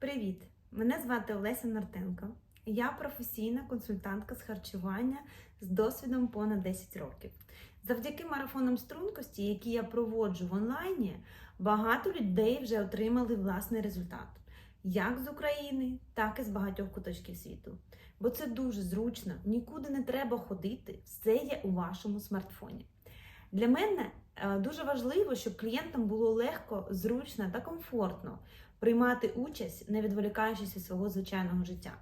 Привіт! Мене звати Олеся Нартенко. Я професійна консультантка з харчування з досвідом понад 10 років. Завдяки марафонам стрункості, які я проводжу в онлайні, багато людей вже отримали власний результат як з України, так і з багатьох куточків світу. Бо це дуже зручно, нікуди не треба ходити, все є у вашому смартфоні. Для мене е, дуже важливо, щоб клієнтам було легко, зручно та комфортно приймати участь, не відволікаючись від свого звичайного життя.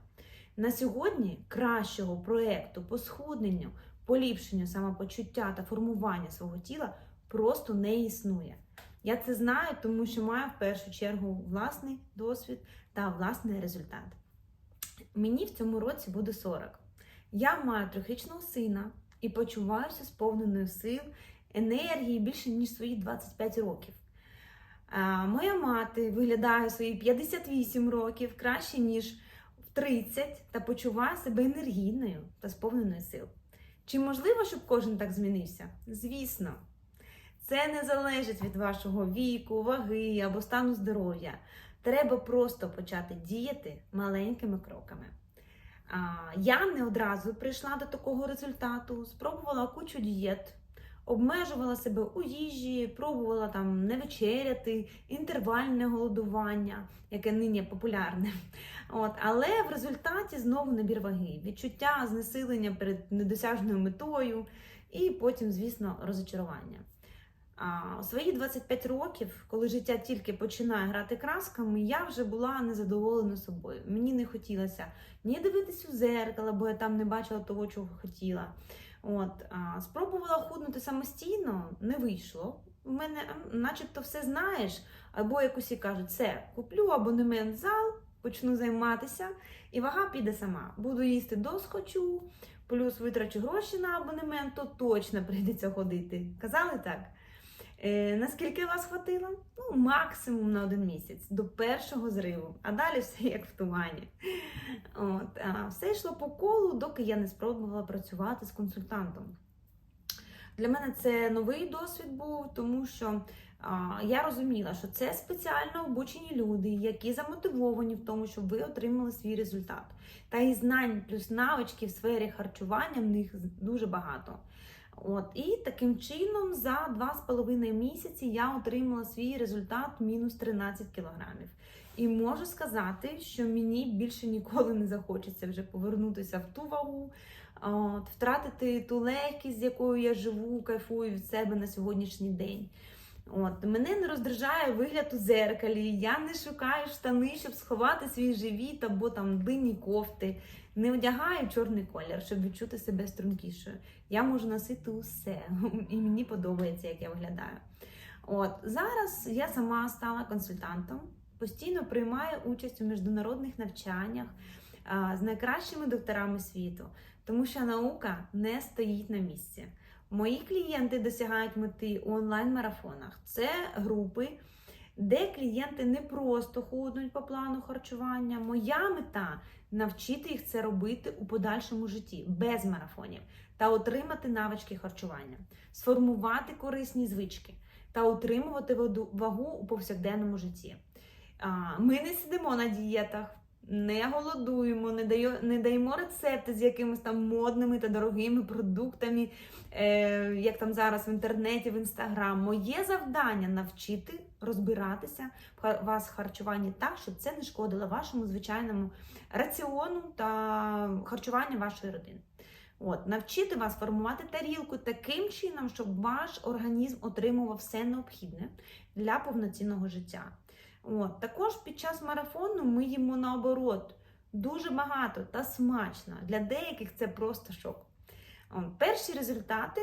На сьогодні кращого проєкту по схудненню, поліпшенню самопочуття та формування свого тіла просто не існує. Я це знаю, тому що маю в першу чергу власний досвід та власний результат. Мені в цьому році буде 40. Я маю трьохрічного сина і почуваюся сповненою сил, енергії більше, ніж свої 25 років. А, Моя мати виглядає свої 58 років краще, ніж в 30, та почуває себе енергійною та сповненою сил. Чи можливо, щоб кожен так змінився? Звісно. Це не залежить від вашого віку, ваги або стану здоров'я. Треба просто почати діяти маленькими кроками. Я не одразу прийшла до такого результату, спробувала кучу дієт, обмежувала себе у їжі, пробувала там не вечеряти, інтервальне голодування, яке нині популярне. От, Але в результаті знову набір ваги, відчуття знесилення перед недосяжною метою, і потім, звісно, розочарування. У свої 25 років, коли життя тільки починає грати красками, я вже була незадоволена собою. Мені не хотілося ні дивитись у зеркало, бо я там не бачила того, чого хотіла. От, а, Спробувала худнути самостійно, не вийшло. У мене начебто все знаєш, або якось і кажуть, це куплю абонемент зал, почну займатися, і вага піде сама. Буду їсти досхочу, плюс витрачу гроші на абонемент, то точно прийдеться ходити. Казали так? Е, наскільки вас хватило? Ну, максимум на один місяць до першого зриву, а далі все як в тумані. От, а, все йшло по колу, доки я не спробувала працювати з консультантом. Для мене це новий досвід був, тому що а, я розуміла, що це спеціально обучені люди, які замотивовані в тому, щоб ви отримали свій результат. Та і знань плюс навички в сфері харчування в них дуже багато. От, І таким чином за 2,5 місяці я отримала свій результат мінус 13 кілограмів. І можу сказати, що мені більше ніколи не захочеться вже повернутися в ту вагу, от, втратити ту легкість, з якою я живу, кайфую від себе на сьогоднішній день. От, Мене не роздражає вигляд у зеркалі, я не шукаю штани, щоб сховати свій живіт або там длинні кофти. Не одягаю чорний колір, щоб відчути себе стрункішою. Я можу носити усе, і мені подобається, як я виглядаю. От Зараз я сама стала консультантом, постійно приймаю участь у міжнародних навчаннях а, з найкращими докторами світу, тому що наука не стоїть на місці. Мої клієнти досягають мети у онлайн-марафонах. Це групи, де клієнти не просто худнуть по плану харчування. Моя мета навчити їх це робити у подальшому житті без марафонів та отримати навички харчування, сформувати корисні звички та утримувати вагу у повсякденному житті. Ми не сидимо на дієтах. Не голодуємо, не даю, не даємо рецепти з якимись там модними та дорогими продуктами, е, як там зараз в інтернеті, в інстаграм. Моє завдання навчити розбиратися в вас в харчуванні так, щоб це не шкодило вашому звичайному раціону та харчуванню вашої родини. От, Навчити вас формувати тарілку таким чином, щоб ваш організм отримував все необхідне для повноцінного життя. От, Також під час марафону ми їмо наоборот дуже багато та смачно. Для деяких це просто шок. От, Перші результати,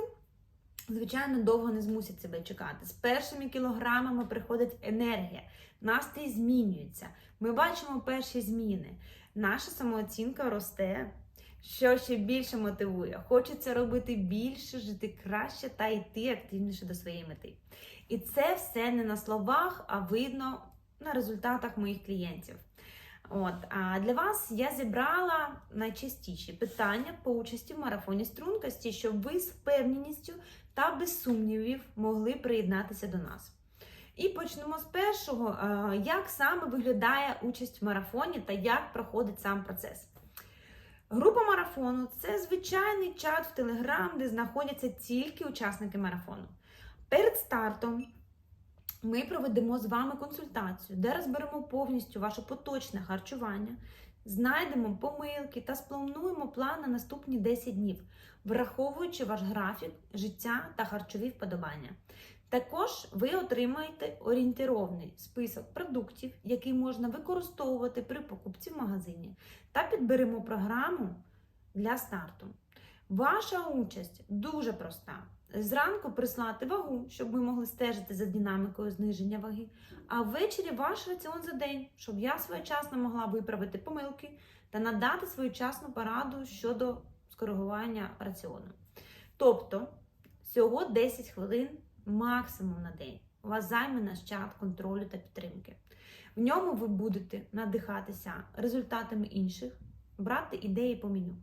звичайно, довго не змусять себе чекати. З першими кілограмами приходить енергія, настрій змінюється. Ми бачимо перші зміни. Наша самооцінка росте. Що ще більше мотивує, хочеться робити більше, жити краще та йти активніше до своєї мети. І це все не на словах, а видно на результатах моїх клієнтів. От, А для вас я зібрала найчастіші питання по участі в марафоні стрункості, щоб ви з впевненістю та без сумнівів могли приєднатися до нас. І почнемо з першого, е, як саме виглядає участь в марафоні та як проходить сам процес. Група марафону це звичайний чат в Телеграм, де знаходяться тільки учасники марафону. Перед стартом ми проведемо з вами консультацію, де розберемо повністю ваше поточне харчування, знайдемо помилки та сплануємо план на наступні 10 днів, враховуючи ваш графік, життя та харчові вподобання. Також ви отримаєте орієнтировний список продуктів, який можна використовувати при покупці в магазині, та підберемо програму для старту. Ваша участь дуже проста. Зранку прислати вагу, щоб ми могли стежити за динамікою зниження ваги, а ввечері ваш раціон за день, щоб я своєчасно могла виправити помилки та надати своєчасну пораду щодо скоригування раціону. Тобто, всього 10 хвилин максимум на день. У вас займе наш чат контролю та підтримки. В ньому ви будете надихатися результатами інших, брати ідеї по меню.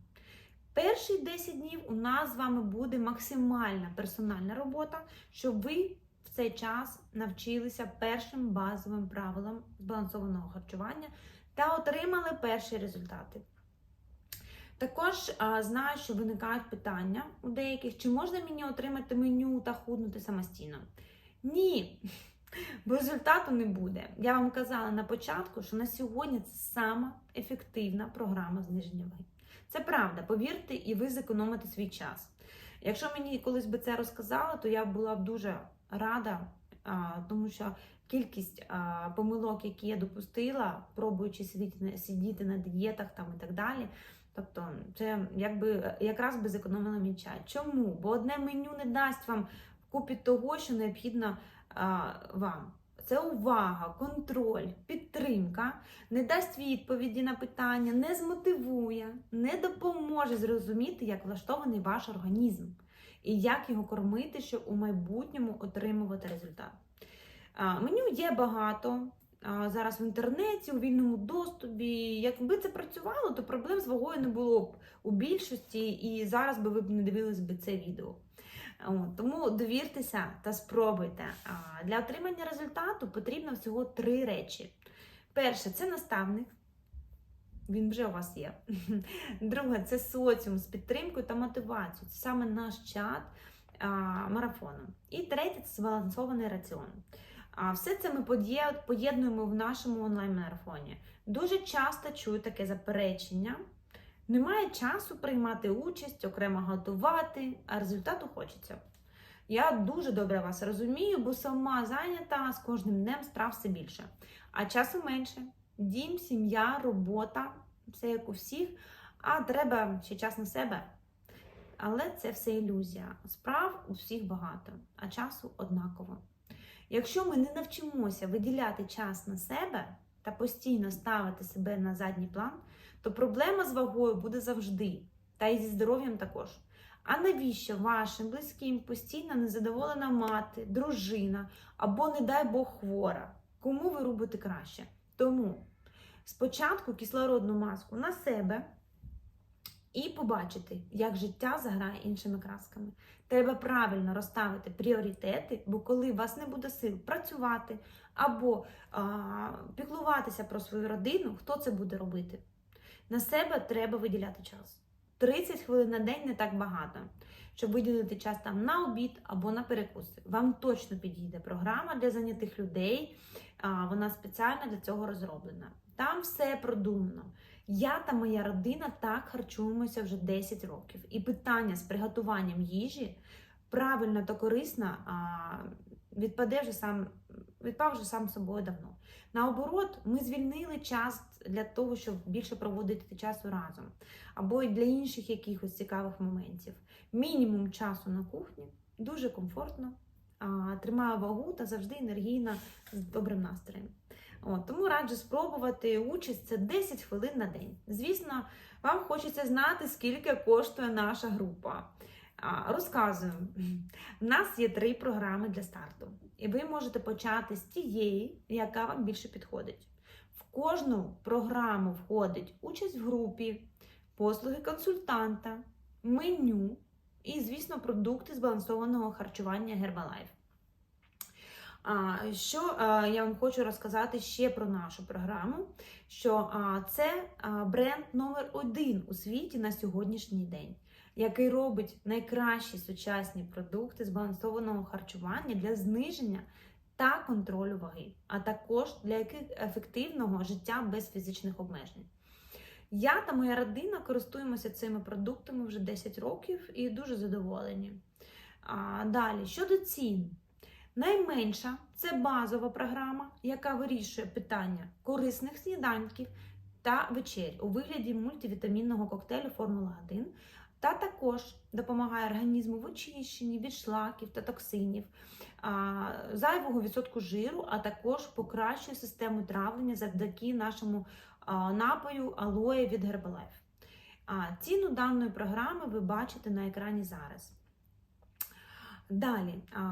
Перші 10 днів у нас з вами буде максимальна персональна робота, щоб ви в цей час навчилися першим базовим правилам збалансованого харчування та отримали перші результати. Також а, знаю, що виникають питання у деяких, чи можна мені отримати меню та худнути самостійно? Ні, бо результату не буде. Я вам казала на початку, що на сьогодні це сама ефективна програма зниження ваги. Це правда, повірте, і ви зекономите свій час. Якщо мені колись би це розказали, то я була б дуже рада, тому що кількість помилок, які я допустила, пробуючи сидіти, сидіти на дієтах там і так далі. Тобто, це якби якраз би зекономила мій час. Чому? Бо одне меню не дасть вам купі того, що необхідно вам. Це увага, контроль, підтримка, не дасть відповіді на питання, не змотивує, не допоможе зрозуміти, як влаштований ваш організм і як його кормити, щоб у майбутньому отримувати результат. Меню є багато. Зараз в інтернеті, у вільному доступі. Якби це працювало, то проблем з вагою не було б у більшості, і зараз би ви б не дивились би це відео. Тому довіртеся та спробуйте. Для отримання результату потрібно всього три речі. Перше це наставник. Він вже у вас є. Друге це соціум з підтримкою та мотивацією. Це саме наш чат марафону. І третє це збалансований раціон. А все це ми поєднуємо в нашому онлайн-марафоні. Дуже часто чую таке заперечення. Немає часу приймати участь, окремо готувати, а результату хочеться. Я дуже добре вас розумію, бо сама зайнята з кожним днем справ все більше. А часу менше. Дім, сім'я, робота, все як у всіх, а треба ще час на себе. Але це все ілюзія. Справ у всіх багато, а часу однаково. Якщо ми не навчимося виділяти час на себе та постійно ставити себе на задній план, то проблема з вагою буде завжди, та й зі здоров'ям також. А навіщо вашим близьким постійно незадоволена мати, дружина або, не дай Бог, хвора? Кому ви робите краще? Тому спочатку кислородну маску на себе і побачити, як життя заграє іншими красками. Треба правильно розставити пріоритети, бо коли у вас не буде сил працювати або а, піклуватися про свою родину, хто це буде робити? На себе треба виділяти час. 30 хвилин на день не так багато, щоб виділити час там на обід або на перекуси. Вам точно підійде програма для занятих людей. Вона спеціально для цього розроблена. Там все продумано. Я та моя родина так харчуємося вже 10 років. І питання з приготуванням їжі правильно та корисно відпаде вже сам, відпав вже сам собою давно. Наоборот, ми звільнили час для того, щоб більше проводити часу разом, або й для інших якихось цікавих моментів. Мінімум часу на кухні, дуже комфортно, тримаю вагу та завжди енергійна з добрим настроєм. От, тому раджу спробувати участь це 10 хвилин на день. Звісно, вам хочеться знати, скільки коштує наша група. Розказую, в нас є три програми для старту, і ви можете почати з тієї, яка вам більше підходить. В кожну програму входить участь в групі, послуги консультанта, меню і, звісно, продукти збалансованого харчування Herbalife. Що я вам хочу розказати ще про нашу програму? Що це бренд номер один у світі на сьогоднішній день, який робить найкращі сучасні продукти збалансованого харчування для зниження та контролю ваги, а також для яких ефективного життя без фізичних обмежень. Я та моя родина користуємося цими продуктами вже 10 років і дуже задоволені. Далі, щодо цін. Найменша це базова програма, яка вирішує питання корисних сніданків та вечер у вигляді мультивітамінного коктейлю Формула 1, та також допомагає організму в очищенні від шлаків та токсинів, зайвого відсотку жиру, а також покращує систему травлення завдяки нашому напою алоє від Herbalife. Ціну даної програми ви бачите на екрані зараз. Далі, а,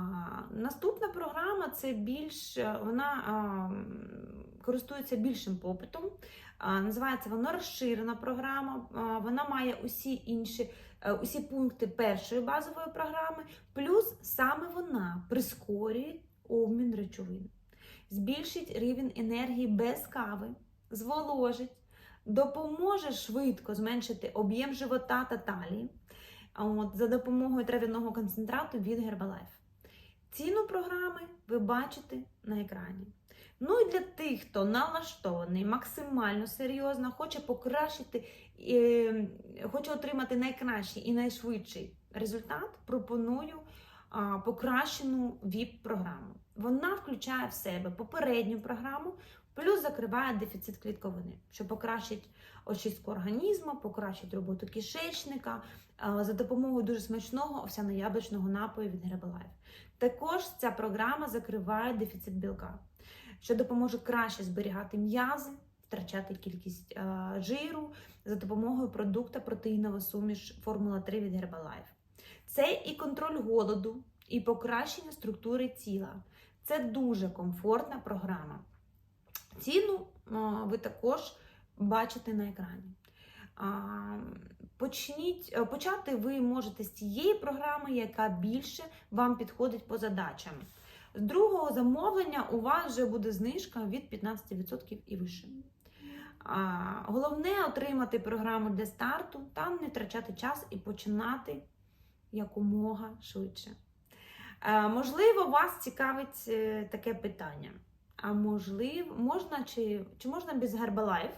наступна програма це більш вона а, користується більшим попитом. А, називається вона розширена програма. А, вона має усі інші е, усі пункти першої базової програми, плюс саме вона прискорює обмін речовин, збільшить рівень енергії без кави, зволожить, допоможе швидко зменшити об'єм живота та талії. От, за допомогою трав'яного концентрату від Herbalife. Ціну програми ви бачите на екрані. Ну і для тих, хто налаштований максимально серйозно, хоче покращити, е, хоче отримати найкращий і найшвидший результат, пропоную покращену ВІП-програму. Вона включає в себе попередню програму, плюс закриває дефіцит клітковини, що покращить очистку організму, покращить роботу кишечника за допомогою дуже смачного овсяно-яблучного напою від Herbalife. Також ця програма закриває дефіцит білка, що допоможе краще зберігати м'язи, втрачати кількість жиру за допомогою продукту протеїнова суміш Формула 3 від Herbalife. Це і контроль голоду, і покращення структури тіла. Це дуже комфортна програма. Ціну ви також бачите на екрані. Почніть, е, почати ви можете з цієї програми, яка більше вам підходить по задачам. З другого замовлення у вас вже буде знижка від 15% і вище. Головне отримати програму для старту, там не втрачати час і починати якомога швидше. Можливо, вас цікавить е, таке питання. А можливо, можна чи, чи можна без Herbalife?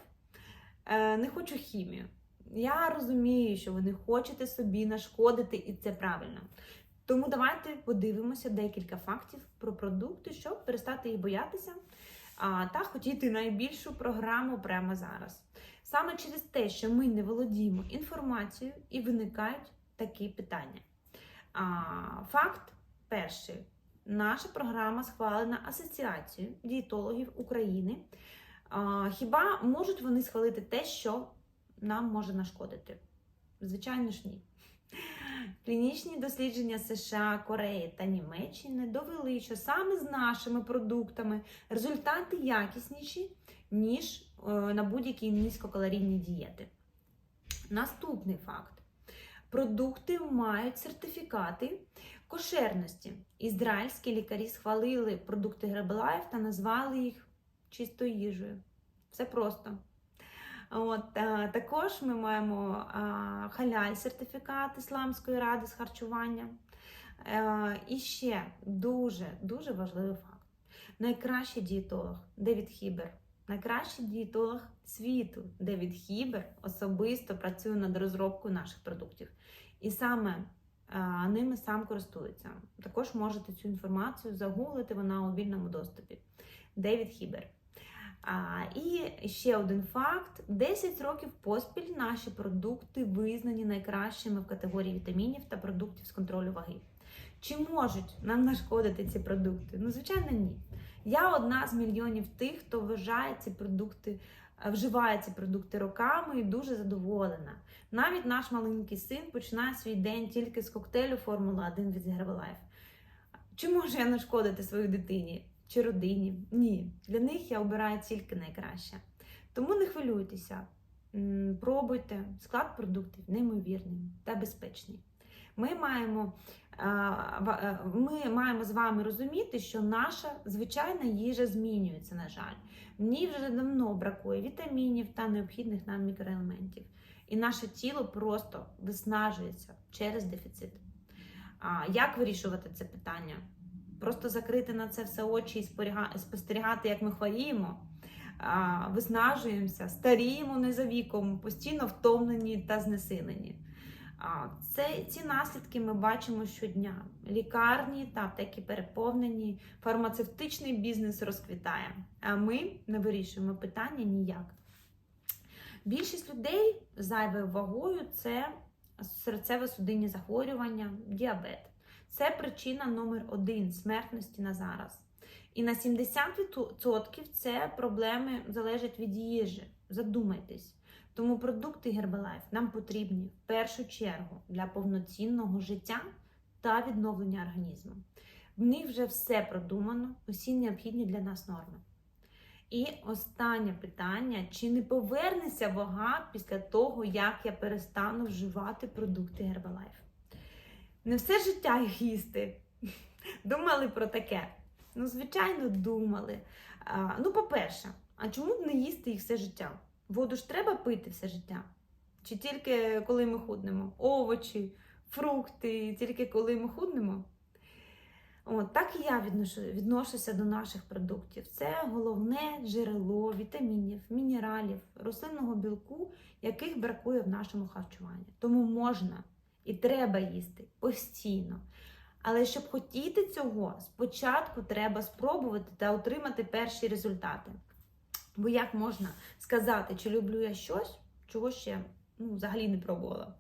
Е, не хочу хімію. Я розумію, що ви не хочете собі нашкодити, і це правильно. Тому давайте подивимося декілька фактів про продукти, щоб перестати їх боятися а, та хотіти найбільшу програму прямо зараз. Саме через те, що ми не володіємо інформацією і виникають такі питання. А, Факт перший. Наша програма схвалена Асоціацією дієтологів України. Хіба можуть вони схвалити те, що нам може нашкодити? Звичайно ж, ні. Клінічні дослідження США, Кореї та Німеччини довели, що саме з нашими продуктами результати якісніші, ніж е, на будь-які низькокалорійні дієти. Наступний факт: продукти мають сертифікати кошерності. Ізраїльські лікарі схвалили продукти Herbalife та назвали їх чистою їжею. Все просто. От, а, Також ми маємо а, халяль сертифікат Ісламської ради з харчування. А, і ще дуже дуже важливий факт: найкращий дієтолог Девід Хібер, найкращий дієтолог світу Девід Хібер особисто працює над розробкою наших продуктів. І саме ними сам користується. Також можете цю інформацію загуглити, вона у вільному доступі. Девід Хібер. А, І ще один факт: 10 років поспіль наші продукти визнані найкращими в категорії вітамінів та продуктів з контролю ваги. Чи можуть нам нашкодити ці продукти? Ну, звичайно, ні. Я одна з мільйонів тих, хто вважає ці продукти, вживає ці продукти роками і дуже задоволена. Навіть наш маленький син починає свій день тільки з коктейлю Формула 1 від Herbalife. Чи можу я нашкодити своїй дитині? чи родині. Ні, для них я обираю тільки найкраще. Тому не хвилюйтеся, пробуйте склад продуктів неймовірний та безпечний. Ми маємо е, ми маємо з вами розуміти, що наша звичайна їжа змінюється, на жаль. В ній вже давно бракує вітамінів та необхідних нам мікроелементів. І наше тіло просто виснажується через дефіцит. Як вирішувати це питання? Просто закрити на це все очі і спостерігати, як ми хворіємо, виснажуємося, старіємо не за віком, постійно втомлені та знесилені. Це, ці наслідки ми бачимо щодня. Лікарні та аптеки переповнені, фармацевтичний бізнес розквітає, а ми не вирішуємо питання ніяк. Більшість людей зайвою вагою це серцево-судинні захворювання, діабет. Це причина номер один смертності на зараз. І на 70% це проблеми залежать від їжі. Задумайтесь. Тому продукти Herbalife нам потрібні в першу чергу для повноцінного життя та відновлення організму. В них вже все продумано, усі необхідні для нас норми. І останнє питання: чи не повернеться вага після того, як я перестану вживати продукти Herbalife? Не все життя їх їсти. Думали про таке? Ну, звичайно, думали. А, ну, по-перше, а чому б не їсти їх все життя? Воду ж треба пити все життя? Чи тільки коли ми худнемо? Овочі, фрукти, тільки коли ми худнемо? От, так і я відношу, відношуся до наших продуктів. Це головне джерело вітамінів, мінералів, рослинного білку, яких бракує в нашому харчуванні. Тому можна і треба їсти постійно. Але щоб хотіти цього, спочатку треба спробувати та отримати перші результати. Бо як можна сказати, чи люблю я щось, чого ще ну, взагалі не пробувала.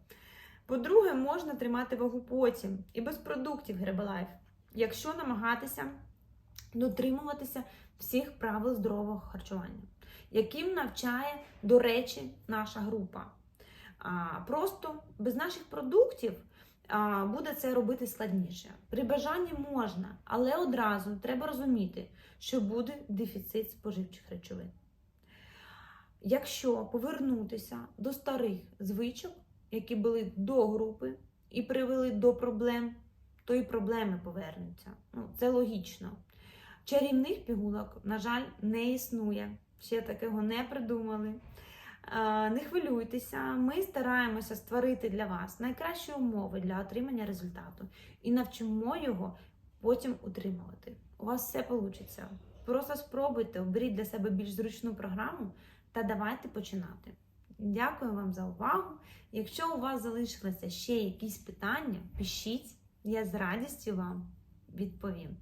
По-друге, можна тримати вагу потім і без продуктів Herbalife, якщо намагатися дотримуватися всіх правил здорового харчування, яким навчає, до речі, наша група. А, Просто без наших продуктів а, буде це робити складніше. При бажанні можна, але одразу треба розуміти, що буде дефіцит споживчих речовин. Якщо повернутися до старих звичок, які були до групи і привели до проблем, то і проблеми повернуться. Ну, це логічно. Чарівних пігулок, на жаль, не існує. Ще такого не придумали. Не хвилюйтеся, ми стараємося створити для вас найкращі умови для отримання результату і навчимо його потім утримувати. У вас все вийде. Просто спробуйте, оберіть для себе більш зручну програму та давайте починати. Дякую вам за увагу. Якщо у вас залишилися ще якісь питання, пишіть, я з радістю вам відповім.